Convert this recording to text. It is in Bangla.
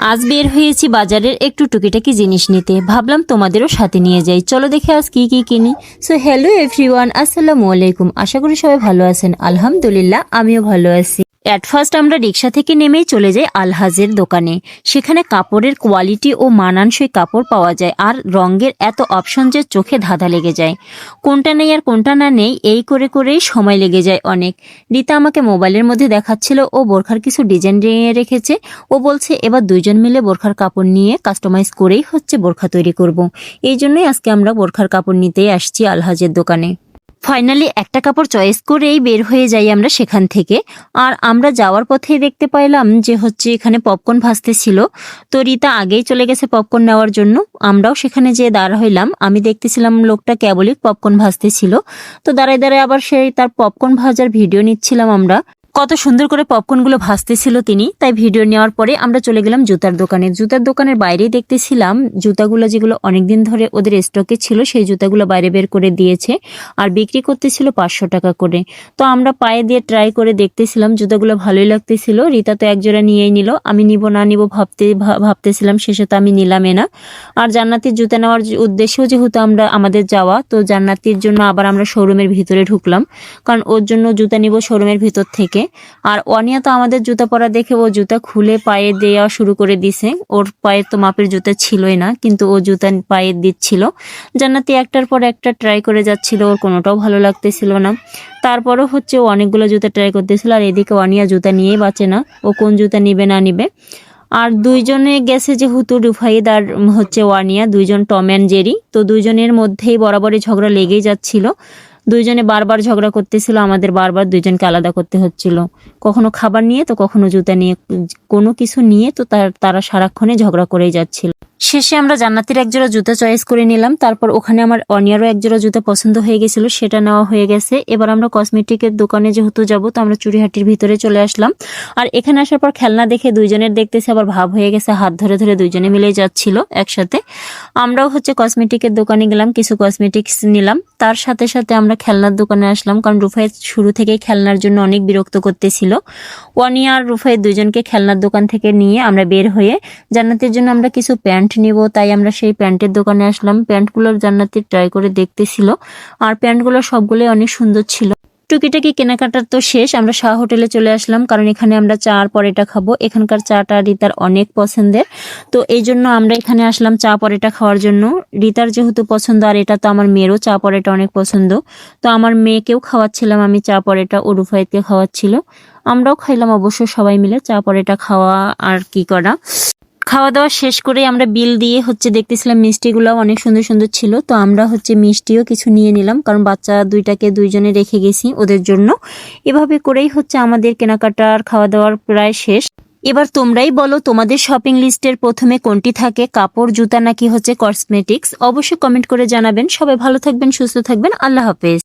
আজ বের হয়েছি বাজারের একটু টুকিটাকি জিনিস নিতে। ভাবলাম তোমাদেরও সাথে নিয়ে যাই। চলো দেখে আজ কি কি কিনি। সো হ্যালো এভরিওয়ান আসসালামু আলাইকুম। আশা করি সবাই ভালো আছেন। আলহামদুলিল্লাহ, আমিও ভালো আছি। অ্যাট ফার্স্ট আমরা রিক্সা থেকে নেমেই চলে যাই আলহাজের দোকানে। সেখানে কাপড়ের কোয়ালিটি ও মানানসই কাপড় পাওয়া যায় আর রঙের এত অপশন যে চোখে ধাঁধা লেগে যায়। কোনটা নেই আর কোনটা না নেই, এই করে করেই সময় লেগে যায় অনেক। রীতা আমাকে মোবাইলের মধ্যে দেখাচ্ছিল, ও বোরখার কিছু ডিজাইন নিয়ে রেখেছে। ও বলছে, এবার দুইজন মিলে বোরখার কাপড় নিয়ে কাস্টমাইজ করেই হচ্ছে বোরখা তৈরি করব। এই জন্যই আজকে আমরা বোরখার কাপড় নিতেই আসছি আলহাজের দোকানে। ফাইনালি একটা কাপড় চয়েস করেই বের হয়ে যাই আমরা সেখান থেকে। আর আমরা যাওয়ার পথে দেখতে পাইলাম যে হচ্ছে এখানে পপকর্ন ভাসতে ছিল তো রিতা আগেই চলে গেছে পপকর্ন নেওয়ার জন্য। আমরাও সেখানে যেয়ে দাঁড় হইলাম। আমি দেখতেছিলাম লোকটা কেবলই পপকর্ন ভাসতে ছিল তো দাঁড়ায় দাঁড়ায় আবার সেই তার পপকর্ন ভাজার ভিডিও নিচ্ছিলাম আমরা। কত সুন্দর করে পপকর্নগুলো ভাসতেছিল তিনি, তাই ভিডিও নেওয়ার পরে আমরা চলে গেলাম জুতার দোকানে। জুতার দোকানের বাইরেই দেখতেছিলাম জুতাগুলো যেগুলো অনেকদিন ধরে ওদের স্টকে ছিল, সেই জুতাগুলো বাইরে বের করে দিয়েছে আর বিক্রি করতেছিল পাঁচশো টাকা করে। তো আমরা পায়ে দিয়ে ট্রাই করে দেখতেছিলাম জুতাগুলো ভালোই লাগতেছিল। রীতা তো একজোড়া নিয়েই নিল। আমি নিব না নিব ভাবতে ভাবতেছিলাম, শেষে তো আমি নিলামে না। আর জান্নাতির জুতা নেওয়ার উদ্দেশ্যেও যেহেতু আমরা আমাদের যাওয়া, তো জান্নাতির জন্য আবার আমরা শোরুমের ভিতরে ঢুকলাম। কারণ ওর জন্য জুতা নিব শোরুমের ভিতর থেকে। আর অনিয়া তো আমাদের জুতা পরা দেখে ও জুতা খুলে পায়ে দেওয়া শুরু করে দিছে ওর পায়ের তো মাপের জুতা ছিলই না, কিন্তু ও জুতা পায়ে দিচ্ছিল। জান্নাতি একটার পর একটা ট্রাই করে যাচ্ছিল, ওর কোনোটাও ভালো লাগতেছিল না। তারপরও হচ্ছে ও অনেকগুলো জুতা ট্রাই করতেছিল, আর এদিকে অনিয়া জুতা নিয়েই বাঁচে না। ও কোন জুতা নিবে, না নিবে। আর দুইজনে গেছে যেহেতু রুফাইদ আর হচ্ছে ওয়ানিয়া দুইজন টম অ্যান্ড জেরি। তো দুইজনের মধ্যেই বরাবরই ঝগড়া লেগেই যাচ্ছিল। দুইজনে বারবার ঝগড়া করতেছিল, আমাদের বারবার দুইজনকে আলাদা করতে হচ্ছিল। কখনো খাবার নিয়ে, তো কখনো জুতা নিয়ে, কোনো কিছু নিয়ে তো তার সারাক্ষণে ঝগড়া করেই যাচ্ছিল। শেষে আমরা জান্নাতের একজোড়া জুতা চয়েস করে নিলাম। তারপর ওখানে আমার অনিয়ারও একজোড়া জুতা পছন্দ হয়ে গেছিল, সেটা নেওয়া হয়ে গেছে। এবার আমরা কসমেটিকের দোকানে যেহেতু যাব, তো আমরা চুরিহাটির ভিতরে চলে আসলাম। আর এখানে আসার পর খেলনা দেখে দুইজনের দেখতেছে, আবার ভাব হয়ে গেছে, হাত ধরে ধরে দুইজনে মিলে যাচ্ছিল একসাথে। আমরাও হচ্ছে কসমেটিকের দোকানে গেলাম, কিছু কসমেটিক্স নিলাম। তার সাথে সাথে আমরা খেলনার দোকানে আসলাম, কারণ রুফাই শুরু থেকেই খেলনার জন্য অনেক বিরক্ত করতেছিল। ওয়ানিয়া আর রুফাই দুজনকে খেলনার দোকান থেকে নিয়ে আমরা বের হয়ে জান্নাতের জন্য আমরা কিছু প্যান্ট নিব, তাই আমরা সেই প্যান্টের দোকানে আসলাম। প্যান্টগুলোর জান্নাতের ট্রাই করে দেখতেছিল। আর প্যান্টগুলো সবগুলোই অনেক সুন্দর ছিল। টুকিটাকি কেনাকাটার তো শেষ, আমরা শাহ হোটেলে চলে আসলাম। কারণ এখানে আমরা চা আর পরেটা খাব। এখানকার চাটা রিতার অনেক পছন্দের। তো এই জন্য আমরা এখানে আসলাম চা পরেটা খাওয়ার জন্য। রিতার যেহেতু পছন্দ, আর এটা তো আমার মেয়েরও চা পরেটা অনেক পছন্দ। তো আমার মেয়েকেও খাওয়াচ্ছিলাম, আমি চা পরেটা ও রুফাইতকে খাওয়াচ্ছিল। আমরাও খাইলাম অবশ্য সবাই মিলে চা পরেটা খাওয়া আর কি করা। খাওয়া দাওয়া শেষ করে আমরা বিল দিয়ে হচ্ছে দেখতেছিলাম মিষ্টিগুলো অনেক সুন্দর সুন্দর ছিল। তো আমরা হচ্ছে মিষ্টিও কিছু নিয়ে নিলাম, কারণ বাচ্চা দুইটাকে দুইজনে রেখে গেছি ওদের জন্য। এভাবে করেই হচ্ছে আমাদের কেনাকাটার খাওয়া দাওয়ার প্রায় শেষ। এবার তোমরাই বলো, তোমাদের শপিং লিস্টের প্রথমে কোনটি থাকে? কাপড়, জুতা নাকি হচ্ছে কসমেটিক্স অবশ্যই কমেন্ট করে জানাবেন। সবাই ভালো থাকবেন, সুস্থ থাকবেন। আল্লাহ হাফেজ।